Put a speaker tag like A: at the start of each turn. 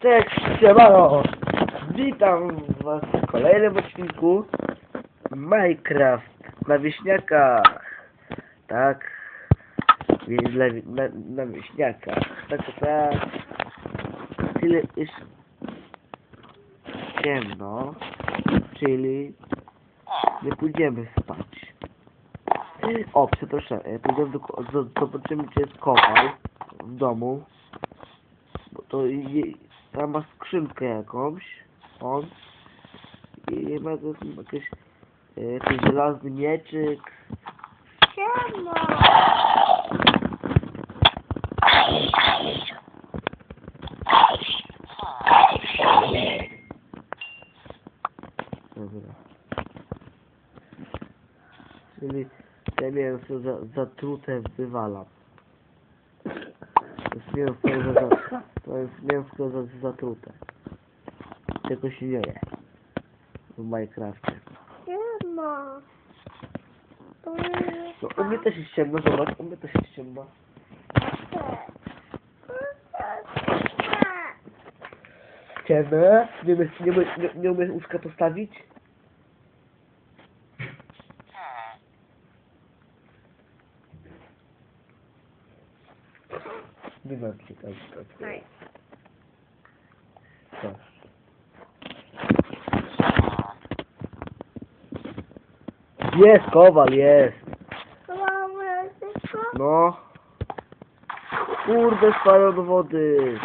A: Cześć, siemano! Witam was w kolejnym odcinku Minecraft na wieśniakach. Tak, dla, na, na wieśniakach. Tak, tak, tak. Tyle jest ciemno, czyli nie pójdziemy spać. O, przepraszam, pójdziemy do, do, zobaczymy, czy jest kowal w domu. Bo to je, tam ma skrzynkę jakąś, on. I ma tu jakieś, e, jakiś żelazny mieczyk.
B: Siema.
A: Dobra. Czyli te mięso za, zatrute wywalam. To jest za, to jest mięsko za, zatrute. Tego się nie je. W Minecrafcie.
B: Siema. To jest
A: No u mnie też jest ciemno, zobacz, u mnie też jest ciemno. Ciemne? Nie umiesz, nie, umiesz- nie, nie umiesz łóżka postawić? Tam tak.
B: Nej.
A: Co? Jest, kowal, jest. No. Kurde, spają do wody.